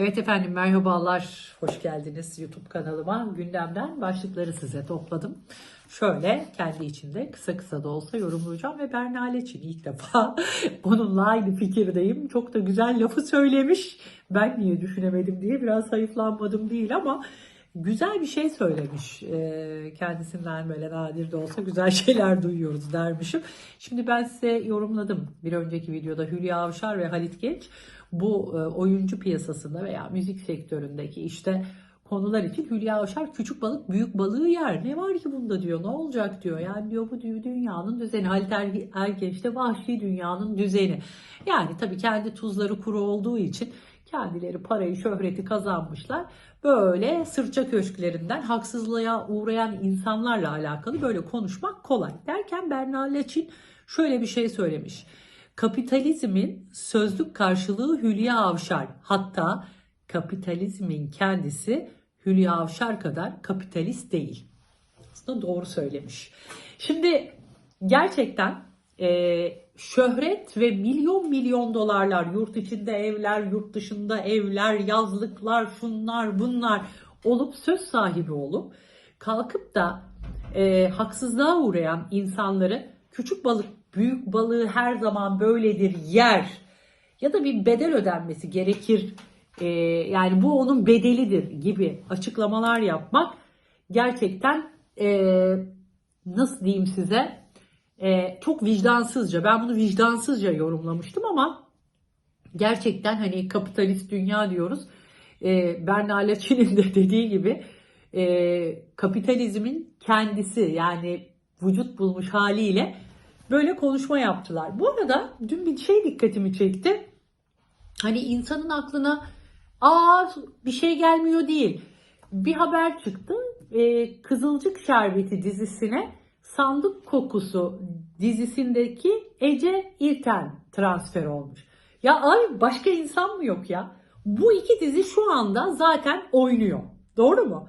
Evet efendim merhabalar, hoş geldiniz YouTube kanalıma. Gündemden başlıkları size topladım. Şöyle kendi içinde kısa kısa da olsa yorumlayacağım ve Berna Leçin ilk defa onunla aynı fikirdeyim. Çok da güzel lafı söylemiş. Ben niye düşünemedim diye biraz hayıflanmadım değil ama güzel bir şey söylemiş. Ee, kendisinden böyle nadir de olsa güzel şeyler duyuyoruz dermişim. Şimdi ben size yorumladım bir önceki videoda Hülya Avşar ve Halit Genç bu e, oyuncu piyasasında veya müzik sektöründeki işte konular için Hülya Avşar küçük balık büyük balığı yer. Ne var ki bunda diyor. Ne olacak diyor. Yani diyor bu dünyanın düzeni. Halit Er- Ergenç de vahşi dünyanın düzeni. Yani tabii kendi tuzları kuru olduğu için kendileri parayı şöhreti kazanmışlar. Böyle sırça köşklerinden haksızlığa uğrayan insanlarla alakalı böyle konuşmak kolay. Derken Berna Leçin şöyle bir şey söylemiş. Kapitalizmin sözlük karşılığı Hülya Avşar. Hatta kapitalizmin kendisi Hülya Avşar kadar kapitalist değil. Aslında doğru söylemiş. Şimdi gerçekten e, şöhret ve milyon milyon dolarlar, yurt içinde evler, yurt dışında evler, yazlıklar, şunlar bunlar olup söz sahibi olup kalkıp da e, haksızlığa uğrayan insanları küçük balık büyük balığı her zaman böyledir yer. Ya da bir bedel ödenmesi gerekir. E, yani bu onun bedelidir gibi açıklamalar yapmak gerçekten e, nasıl diyeyim size? E, çok vicdansızca. Ben bunu vicdansızca yorumlamıştım ama gerçekten hani kapitalist dünya diyoruz. E, Berna Leçin'in de dediği gibi e, kapitalizmin kendisi yani vücut bulmuş haliyle böyle konuşma yaptılar. Bu arada dün bir şey dikkatimi çekti. Hani insanın aklına aa bir şey gelmiyor değil. Bir haber çıktı. Ee, Kızılcık Şerbeti dizisine Sandık Kokusu dizisindeki Ece İrten transfer olmuş. Ya ay başka insan mı yok ya? Bu iki dizi şu anda zaten oynuyor. Doğru mu?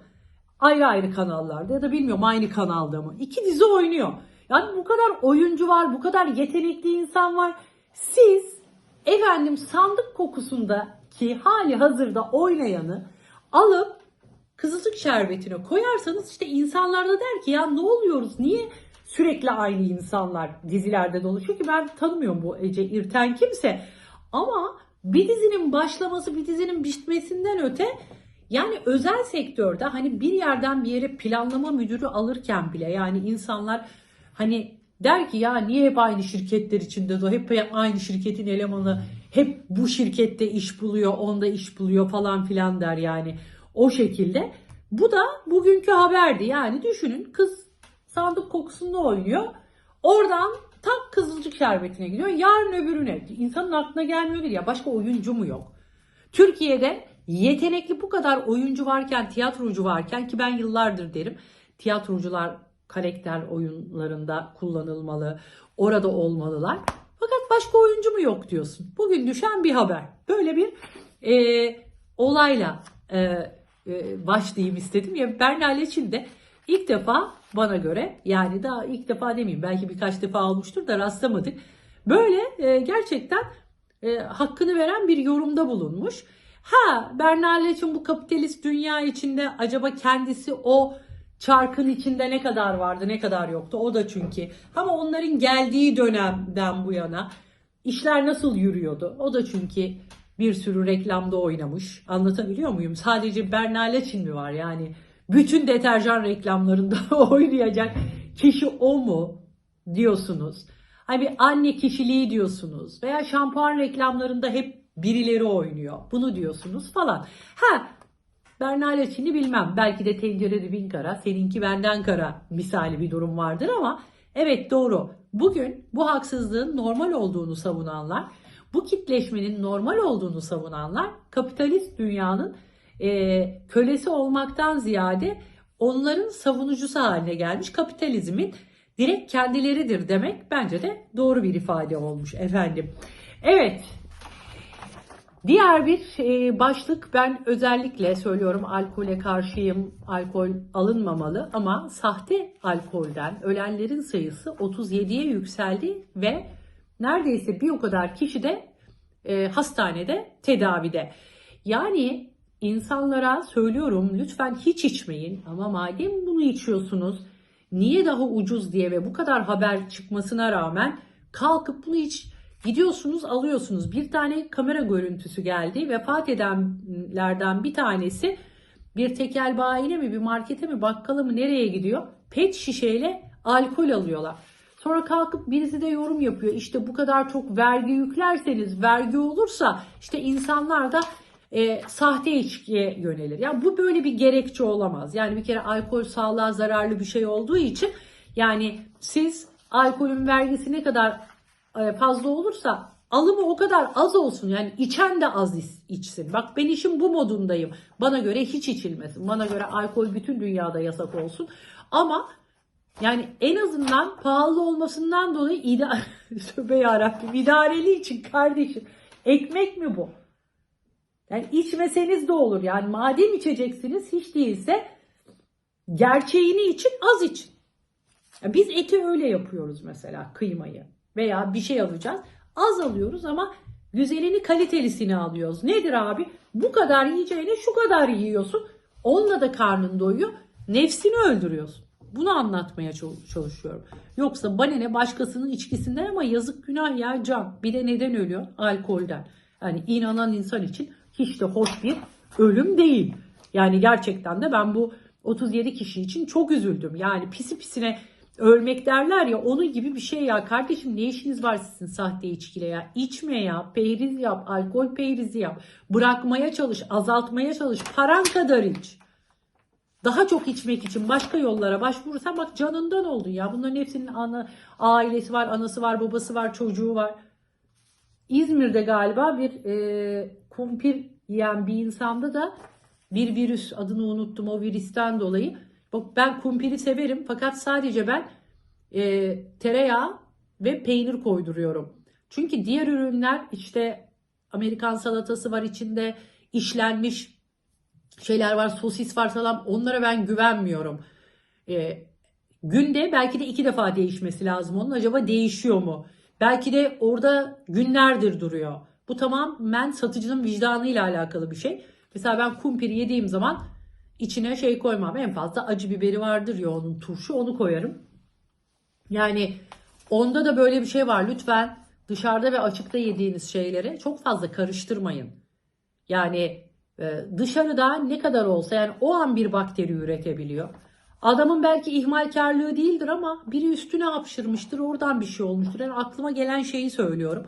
Ayrı ayrı kanallarda ya da bilmiyorum aynı kanalda mı? İki dizi oynuyor. Yani bu kadar oyuncu var, bu kadar yetenekli insan var. Siz efendim sandık kokusundaki hali hazırda oynayanı alıp Kızılcık şerbetine koyarsanız işte insanlar da der ki ya ne oluyoruz? Niye sürekli aynı insanlar dizilerde dolaşıyor ki ben tanımıyorum bu Ece İrten kimse. Ama bir dizinin başlaması bir dizinin bitmesinden öte yani özel sektörde hani bir yerden bir yere planlama müdürü alırken bile yani insanlar hani der ki ya niye hep aynı şirketler içinde de hep aynı şirketin elemanı hep bu şirkette iş buluyor onda iş buluyor falan filan der yani. O şekilde. Bu da bugünkü haberdi. Yani düşünün kız sandık kokusunda oynuyor. Oradan tak kızılcık şerbetine gidiyor. Yarın öbürüne. İnsanın aklına değil ya başka oyuncu mu yok. Türkiye'de yetenekli bu kadar oyuncu varken, tiyatrocu varken ki ben yıllardır derim tiyatrocular karakter oyunlarında kullanılmalı, orada olmalılar. Fakat başka oyuncu mu yok diyorsun. Bugün düşen bir haber. Böyle bir e, olayla e, e, başlayayım istedim. Ya Berna Leçin de ilk defa bana göre yani daha ilk defa demeyeyim belki birkaç defa olmuştur da rastlamadık. Böyle e, gerçekten e, hakkını veren bir yorumda bulunmuş. Ha Berna Leçin bu kapitalist dünya içinde acaba kendisi o çarkın içinde ne kadar vardı ne kadar yoktu o da çünkü. Ama onların geldiği dönemden bu yana işler nasıl yürüyordu o da çünkü bir sürü reklamda oynamış. Anlatabiliyor muyum? Sadece Berna Leçin mi var yani? Bütün deterjan reklamlarında oynayacak kişi o mu diyorsunuz? Hani anne kişiliği diyorsunuz veya şampuan reklamlarında hep birileri oynuyor. Bunu diyorsunuz falan. Ha Berna Leçin'i bilmem. Belki de tencerede bin kara, seninki benden kara misali bir durum vardır ama evet doğru. Bugün bu haksızlığın normal olduğunu savunanlar, bu kitleşmenin normal olduğunu savunanlar kapitalist dünyanın e, kölesi olmaktan ziyade onların savunucusu haline gelmiş kapitalizmin direkt kendileridir demek bence de doğru bir ifade olmuş efendim. Evet Diğer bir e, başlık ben özellikle söylüyorum alkole karşıyım, alkol alınmamalı ama sahte alkolden ölenlerin sayısı 37'ye yükseldi ve neredeyse bir o kadar kişi de e, hastanede tedavide. Yani insanlara söylüyorum lütfen hiç içmeyin ama madem bunu içiyorsunuz niye daha ucuz diye ve bu kadar haber çıkmasına rağmen kalkıp bunu hiç gidiyorsunuz alıyorsunuz. Bir tane kamera görüntüsü geldi. Vefat edenlerden bir tanesi bir tekel bayine mi bir markete mi bakkala mı nereye gidiyor? Pet şişeyle alkol alıyorlar. Sonra kalkıp birisi de yorum yapıyor. İşte bu kadar çok vergi yüklerseniz vergi olursa işte insanlar da e, sahte içkiye yönelir. Yani bu böyle bir gerekçe olamaz. Yani bir kere alkol sağlığa zararlı bir şey olduğu için yani siz alkolün vergisi ne kadar fazla olursa alımı o kadar az olsun. Yani içen de az iç- içsin. Bak ben işin bu modundayım. Bana göre hiç içilmesin. Bana göre alkol bütün dünyada yasak olsun. Ama yani en azından pahalı olmasından dolayı ida Tövbe yarabbim idareli için kardeşim. Ekmek mi bu? Yani içmeseniz de olur. Yani madem içeceksiniz hiç değilse gerçeğini için az için. Biz eti öyle yapıyoruz mesela kıymayı veya bir şey alacağız. Az alıyoruz ama güzelini kalitelisini alıyoruz. Nedir abi? Bu kadar yiyeceğine şu kadar yiyorsun. Onunla da karnın doyuyor. Nefsini öldürüyorsun. Bunu anlatmaya çal- çalışıyorum. Yoksa bana ne başkasının içkisinden ama yazık günah ya can. Bir de neden ölüyor? Alkolden. Yani inanan insan için hiç de hoş bir ölüm değil. Yani gerçekten de ben bu 37 kişi için çok üzüldüm. Yani pisi pisine ölmek derler ya onun gibi bir şey ya. Kardeşim ne işiniz var sizin sahte içkiyle ya? İçme ya, peyriz yap, alkol peyrizi yap. Bırakmaya çalış, azaltmaya çalış. Paran kadar iç. Daha çok içmek için başka yollara başvurursan bak canından oldun ya. Bunların hepsinin ana, ailesi var, anası var, babası var, çocuğu var. İzmir'de galiba bir e, kumpir yiyen bir insanda da bir virüs adını unuttum o virüsten dolayı. Bak ben kumpiri severim fakat sadece ben e, tereyağı ve peynir koyduruyorum. Çünkü diğer ürünler işte Amerikan salatası var içinde işlenmiş şeyler var sosis var falan onlara ben güvenmiyorum. E, günde belki de iki defa değişmesi lazım onun acaba değişiyor mu? Belki de orada günlerdir duruyor. Bu tamamen satıcının vicdanıyla alakalı bir şey. Mesela ben kumpir yediğim zaman içine şey koymam. En fazla acı biberi vardır ya onun turşu onu koyarım. Yani onda da böyle bir şey var. Lütfen dışarıda ve açıkta yediğiniz şeyleri çok fazla karıştırmayın. Yani e, dışarıda ne kadar olsa yani o an bir bakteri üretebiliyor. Adamın belki ihmalkarlığı değildir ama biri üstüne hapşırmıştır oradan bir şey olmuştur. Yani aklıma gelen şeyi söylüyorum.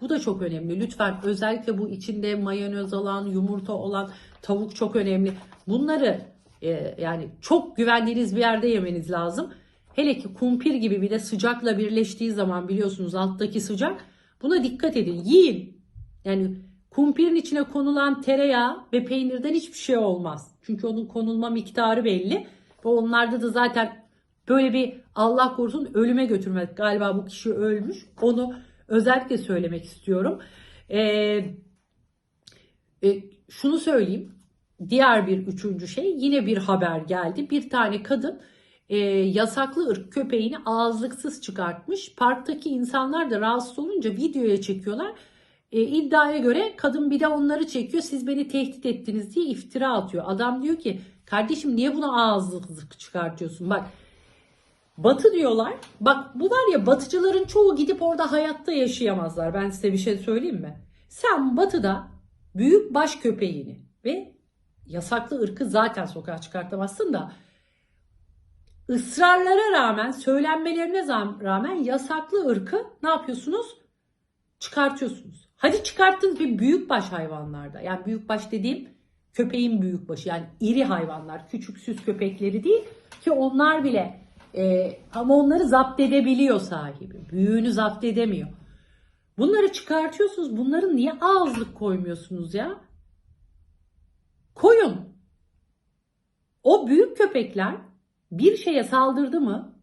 Bu da çok önemli. Lütfen özellikle bu içinde mayonez olan, yumurta olan tavuk çok önemli. Bunları e, yani çok güvendiğiniz bir yerde yemeniz lazım. Hele ki kumpir gibi bir de sıcakla birleştiği zaman biliyorsunuz alttaki sıcak. Buna dikkat edin. Yiyin. Yani kumpirin içine konulan tereyağı ve peynirden hiçbir şey olmaz. Çünkü onun konulma miktarı belli. Ve onlarda da zaten böyle bir Allah korusun ölüme götürmek. Galiba bu kişi ölmüş. Onu özellikle söylemek istiyorum. Ee, e, şunu söyleyeyim. Diğer bir üçüncü şey yine bir haber geldi. Bir tane kadın e, yasaklı ırk köpeğini ağızlıksız çıkartmış. Parktaki insanlar da rahatsız olunca videoya çekiyorlar. E, iddiaya göre kadın bir de onları çekiyor. Siz beni tehdit ettiniz diye iftira atıyor. Adam diyor ki kardeşim niye buna ağızlık çıkartıyorsun? Bak Batı diyorlar. Bak bu var ya batıcıların çoğu gidip orada hayatta yaşayamazlar. Ben size bir şey söyleyeyim mi? Sen batıda büyük baş köpeğini ve yasaklı ırkı zaten sokağa çıkartamazsın da ısrarlara rağmen, söylenmelerine rağmen yasaklı ırkı ne yapıyorsunuz? Çıkartıyorsunuz. Hadi çıkarttınız bir büyükbaş hayvanlarda. Yani büyükbaş dediğim köpeğin büyükbaşı. Yani iri hayvanlar, küçük süs köpekleri değil ki onlar bile e, ama onları zapt edebiliyor sahibi. Büyüğünü zapt edemiyor. Bunları çıkartıyorsunuz. Bunların niye ağızlık koymuyorsunuz ya? Koyun. O büyük köpekler bir şeye saldırdı mı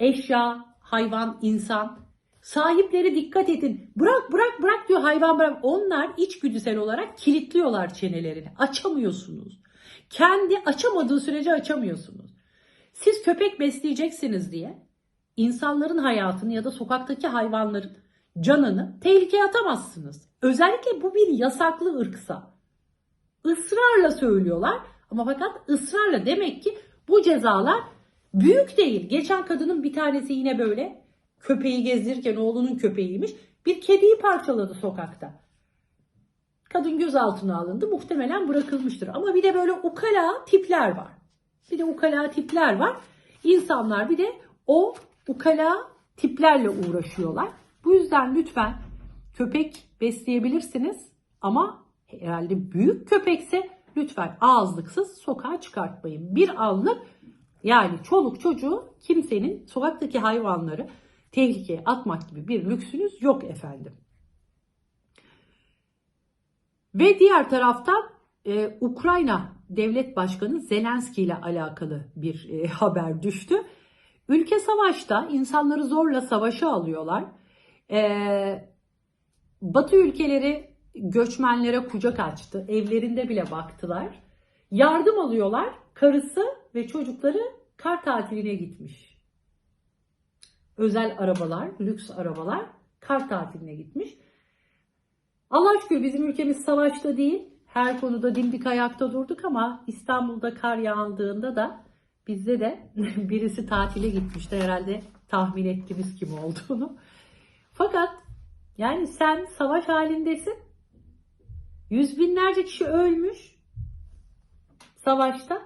eşya, hayvan, insan sahipleri dikkat edin. Bırak bırak bırak diyor hayvan bırak. Onlar içgüdüsel olarak kilitliyorlar çenelerini. Açamıyorsunuz. Kendi açamadığı sürece açamıyorsunuz. Siz köpek besleyeceksiniz diye insanların hayatını ya da sokaktaki hayvanların canını tehlikeye atamazsınız. Özellikle bu bir yasaklı ırksa. ısrarla söylüyorlar. Ama fakat ısrarla demek ki bu cezalar büyük değil. Geçen kadının bir tanesi yine böyle köpeği gezdirirken oğlunun köpeğiymiş. Bir kediyi parçaladı sokakta. Kadın gözaltına alındı. Muhtemelen bırakılmıştır. Ama bir de böyle ukala tipler var. Bir de ukala tipler var. İnsanlar bir de o ukala tiplerle uğraşıyorlar. Bu yüzden lütfen köpek besleyebilirsiniz ama herhalde büyük köpekse lütfen ağızlıksız sokağa çıkartmayın. Bir anlık yani çoluk çocuğu kimsenin sokaktaki hayvanları tehlikeye atmak gibi bir lüksünüz yok efendim. Ve diğer taraftan e, Ukrayna Devlet Başkanı Zelenski ile alakalı bir e, haber düştü. Ülke savaşta insanları zorla savaşa alıyorlar. E, Batı ülkeleri göçmenlere kucak açtı. Evlerinde bile baktılar. Yardım alıyorlar. Karısı ve çocukları kar tatiline gitmiş. Özel arabalar, lüks arabalar kar tatiline gitmiş. Allah şükür bizim ülkemiz savaşta değil. Her konuda dimdik ayakta durduk ama İstanbul'da kar yağdığında da bizde de birisi tatile gitmişti. Herhalde tahmin ettiniz kim olduğunu. Fakat yani sen savaş halindesin. Yüz binlerce kişi ölmüş savaşta.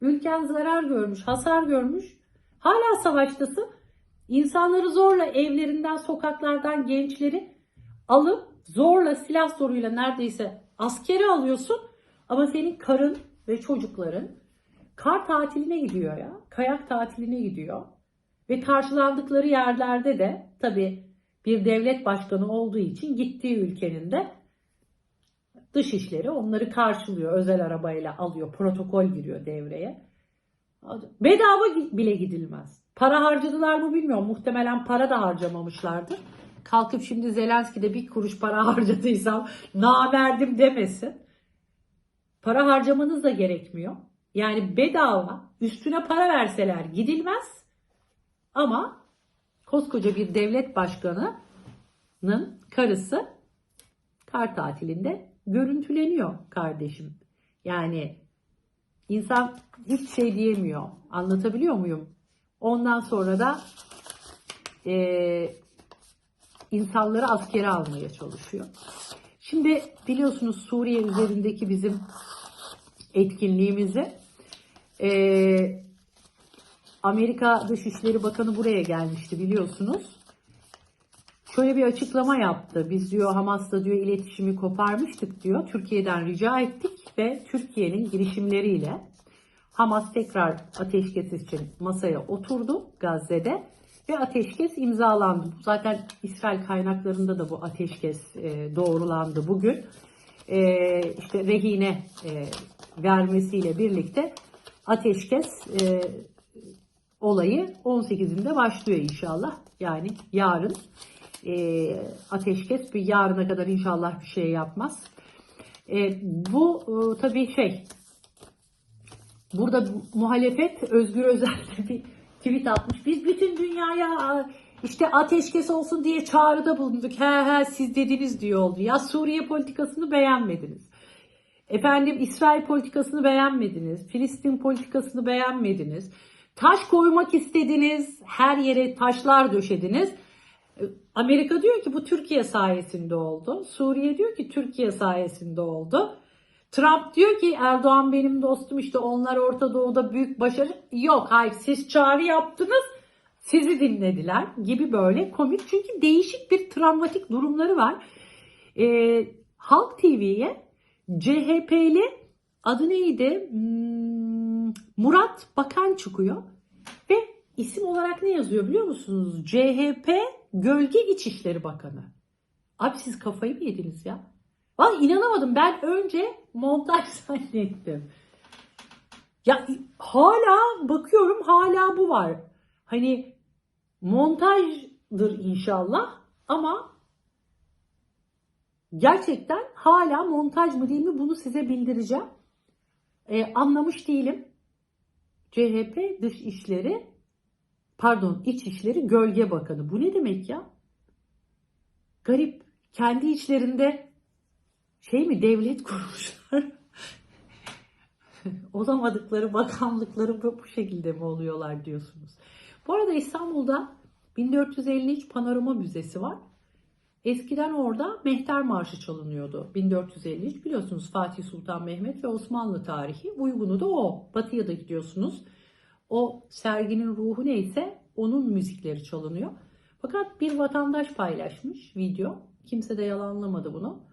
Ülken zarar görmüş, hasar görmüş. Hala savaştasın. İnsanları zorla evlerinden, sokaklardan gençleri alıp zorla silah zoruyla neredeyse askeri alıyorsun. Ama senin karın ve çocukların kar tatiline gidiyor ya. Kayak tatiline gidiyor. Ve karşılandıkları yerlerde de tabii bir devlet başkanı olduğu için gittiği ülkenin de dışişleri onları karşılıyor. Özel arabayla alıyor. Protokol giriyor devreye. Bedava bile gidilmez. Para harcadılar mı bilmiyorum. Muhtemelen para da harcamamışlardır. Kalkıp şimdi Zelenski'de bir kuruş para harcadıysam verdim demesin. Para harcamanız da gerekmiyor. Yani bedava üstüne para verseler gidilmez. Ama koskoca bir devlet başkanının karısı kar tatilinde görüntüleniyor kardeşim. Yani insan hiç şey diyemiyor. Anlatabiliyor muyum? Ondan sonra da insanları askere almaya çalışıyor. Şimdi biliyorsunuz Suriye üzerindeki bizim etkinliğimizi e, Amerika Dışişleri Bakanı buraya gelmişti biliyorsunuz. Şöyle bir açıklama yaptı. Biz diyor Hamas'la diyor iletişimi koparmıştık diyor. Türkiye'den rica ettik ve Türkiye'nin girişimleriyle Hamas tekrar ateşkes için masaya oturdu Gazze'de ve ateşkes imzalandı. Zaten İsrail kaynaklarında da bu ateşkes e, doğrulandı bugün. E, işte rehine e, vermesiyle birlikte ateşkes olayı 18'inde başlıyor inşallah. Yani yarın ateşkes bir yarına kadar inşallah bir şey yapmaz. Bu tabii şey burada muhalefet Özgür Özel'de bir tweet atmış. Biz bütün dünyaya işte ateşkes olsun diye çağrıda bulunduk. He he siz dediniz diyor oldu. Ya Suriye politikasını beğenmediniz. Efendim İsrail politikasını beğenmediniz. Filistin politikasını beğenmediniz. Taş koymak istediniz. Her yere taşlar döşediniz. Amerika diyor ki bu Türkiye sayesinde oldu. Suriye diyor ki Türkiye sayesinde oldu. Trump diyor ki Erdoğan benim dostum işte onlar Orta Doğu'da büyük başarı. Yok hayır siz çağrı yaptınız sizi dinlediler gibi böyle komik. Çünkü değişik bir travmatik durumları var. Ee, Halk TV'ye CHP'li adı neydi? Hmm, Murat Bakan çıkıyor. Ve isim olarak ne yazıyor biliyor musunuz? CHP Gölge İçişleri Bakanı. Abi siz kafayı mı yediniz ya? Vallahi inanamadım. Ben önce montaj zannettim. Ya hala bakıyorum hala bu var. Hani montajdır inşallah ama gerçekten hala montaj mı değil mi bunu size bildireceğim. Ee, anlamış değilim. CHP dış işleri pardon iç işleri gölge bakanı. Bu ne demek ya? Garip. Kendi içlerinde şey mi devlet kurmuşlar. olamadıkları bakanlıkları bu şekilde mi oluyorlar diyorsunuz. Bu arada İstanbul'da 1453 Panorama Müzesi var. Eskiden orada Mehter Marşı çalınıyordu. 1453 biliyorsunuz Fatih Sultan Mehmet ve Osmanlı tarihi. Uygunu da o. Batı'ya da gidiyorsunuz. O serginin ruhu neyse onun müzikleri çalınıyor. Fakat bir vatandaş paylaşmış video. Kimse de yalanlamadı bunu.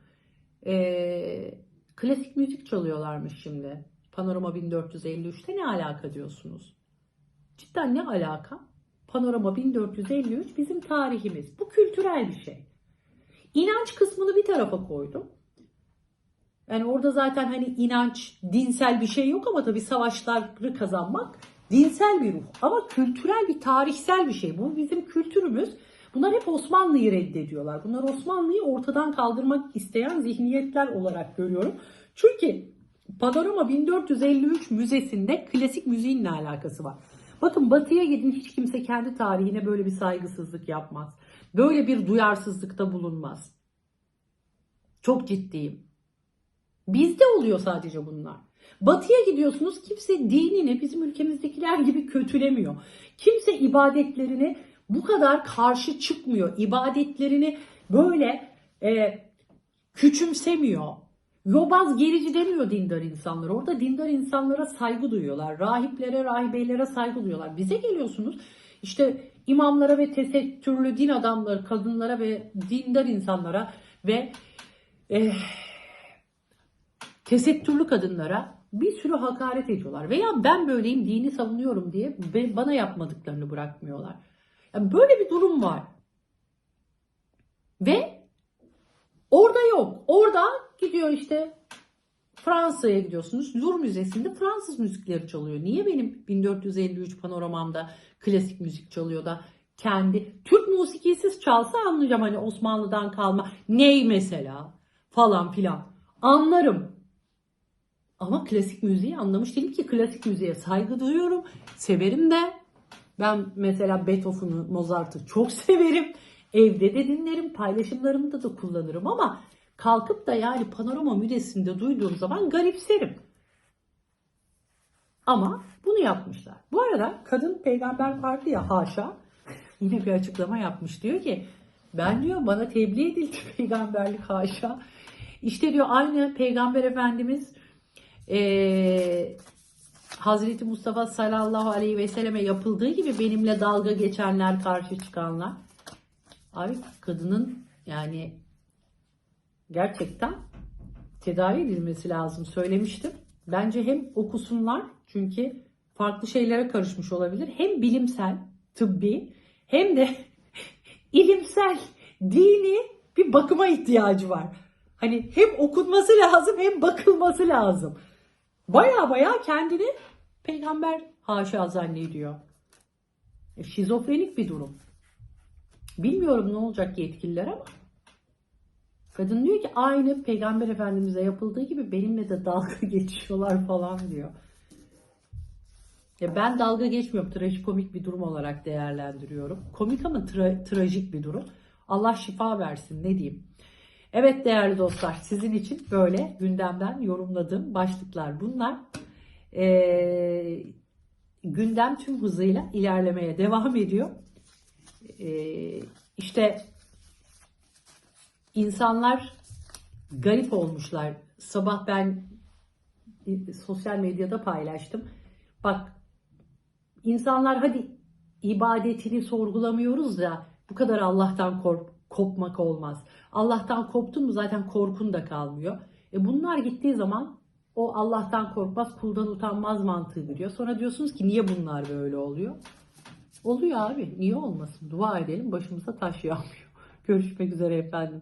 Ee, klasik müzik çalıyorlarmış şimdi. Panorama 1453'te ne alaka diyorsunuz? Cidden ne alaka? Panorama 1453 bizim tarihimiz. Bu kültürel bir şey. İnanç kısmını bir tarafa koydum. Yani orada zaten hani inanç, dinsel bir şey yok ama tabii savaşları kazanmak dinsel bir ruh. Ama kültürel bir, tarihsel bir şey. Bu bizim kültürümüz. Bunlar hep Osmanlı'yı reddediyorlar. Bunlar Osmanlı'yı ortadan kaldırmak isteyen zihniyetler olarak görüyorum. Çünkü Panorama 1453 Müzesi'nde klasik müziğin ne alakası var? Bakın batıya gidin hiç kimse kendi tarihine böyle bir saygısızlık yapmaz. Böyle bir duyarsızlıkta bulunmaz. Çok ciddiyim. Bizde oluyor sadece bunlar. Batıya gidiyorsunuz kimse dinini bizim ülkemizdekiler gibi kötülemiyor. Kimse ibadetlerini bu kadar karşı çıkmıyor. İbadetlerini böyle e, küçümsemiyor. Yobaz gerici demiyor dindar insanlar. Orada dindar insanlara saygı duyuyorlar. Rahiplere, rahibelere saygı duyuyorlar. Bize geliyorsunuz işte imamlara ve tesettürlü din adamları, kadınlara ve dindar insanlara ve eh, tesettürlü kadınlara bir sürü hakaret ediyorlar. Veya ben böyleyim dini savunuyorum diye bana yapmadıklarını bırakmıyorlar. Yani böyle bir durum var. Ve orada yok. Orada gidiyor işte Fransa'ya gidiyorsunuz. Louvre Müzesi'nde Fransız müzikleri çalıyor. Niye benim 1453 panoramamda klasik müzik çalıyor da kendi Türk musikisiz çalsa anlayacağım hani Osmanlı'dan kalma ney mesela falan filan anlarım. Ama klasik müziği anlamış değilim ki klasik müziğe saygı duyuyorum. Severim de. Ben mesela Beethoven'ı, Mozart'ı çok severim. Evde de dinlerim, paylaşımlarımda da kullanırım ama kalkıp da yani panorama müzesinde duyduğum zaman garipserim. Ama bunu yapmışlar. Bu arada kadın peygamber vardı ya haşa yine bir açıklama yapmış. Diyor ki ben diyor bana tebliğ edildi peygamberlik haşa. İşte diyor aynı peygamber efendimiz eee Hazreti Mustafa sallallahu aleyhi ve selleme yapıldığı gibi benimle dalga geçenler, karşı çıkanlar. Abi kadının yani gerçekten tedavi edilmesi lazım söylemiştim. Bence hem okusunlar çünkü farklı şeylere karışmış olabilir. Hem bilimsel, tıbbi hem de ilimsel, dini bir bakıma ihtiyacı var. Hani hem okunması lazım hem bakılması lazım. Baya baya kendini peygamber haşa zannediyor. E, şizofrenik bir durum. Bilmiyorum ne olacak yetkililer ama kadın diyor ki aynı peygamber efendimize yapıldığı gibi benimle de dalga geçiyorlar falan diyor. Ya ben dalga geçmiyorum. Trajikomik bir durum olarak değerlendiriyorum. Komik ama tra- trajik bir durum. Allah şifa versin ne diyeyim. Evet değerli dostlar sizin için böyle gündemden yorumladığım başlıklar bunlar. Ee, gündem tüm hızıyla ilerlemeye devam ediyor. Ee, işte insanlar garip olmuşlar. Sabah ben e, sosyal medyada paylaştım. Bak insanlar hadi ibadetini sorgulamıyoruz ya bu kadar Allah'tan kork kopmak olmaz. Allah'tan koptun mu zaten korkun da kalmıyor. E bunlar gittiği zaman o Allah'tan korkmaz, kuldan utanmaz mantığı giriyor. Sonra diyorsunuz ki niye bunlar böyle oluyor? Oluyor abi. Niye olmasın? Dua edelim başımıza taş yağmıyor. Görüşmek üzere efendim.